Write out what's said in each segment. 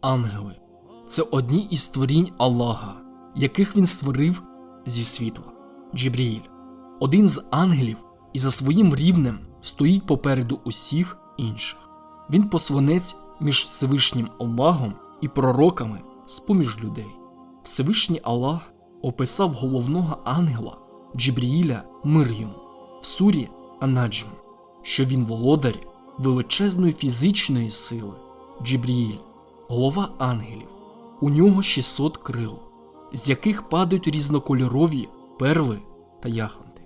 ангели це одні із створінь Аллаха, яких він створив зі світла. Джибріїль один з ангелів і за своїм рівнем стоїть попереду усіх інших. Він посланець між Всевишнім Аллахом і пророками з поміж людей. Всевишній Аллах описав головного ангела Джибріїля мир йому в сурі Анаджм, що він володар величезної фізичної сили. Джибріїль, голова ангелів. У нього 600 крил, з яких падають різнокольорові перли та яхонти.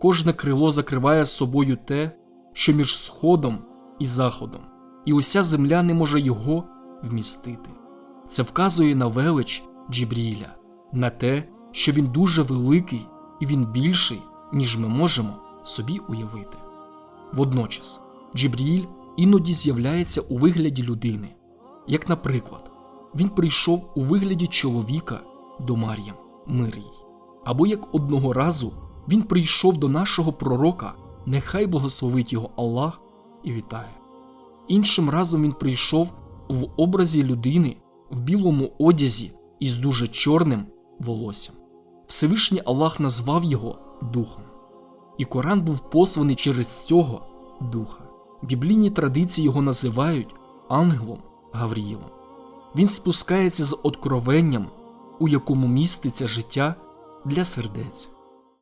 Кожне крило закриває собою те, що між сходом і заходом, і уся земля не може його вмістити. Це вказує на велич Джібріля, на те, що він дуже великий і він більший, ніж ми можемо собі уявити. Водночас, Джібріль іноді з'являється у вигляді людини, як, наприклад, він прийшов у вигляді чоловіка до Мар'ям, мир їй. Або як одного разу він прийшов до нашого пророка, нехай благословить його Аллах і вітає. Іншим разом він прийшов в образі людини в білому одязі із дуже чорним волоссям. Всевишній Аллах назвав його Духом. І Коран був посланий через цього духа. Біблійні традиції його називають ангелом Гавріїлом. Він спускається з откровенням, у якому міститься життя для сердець.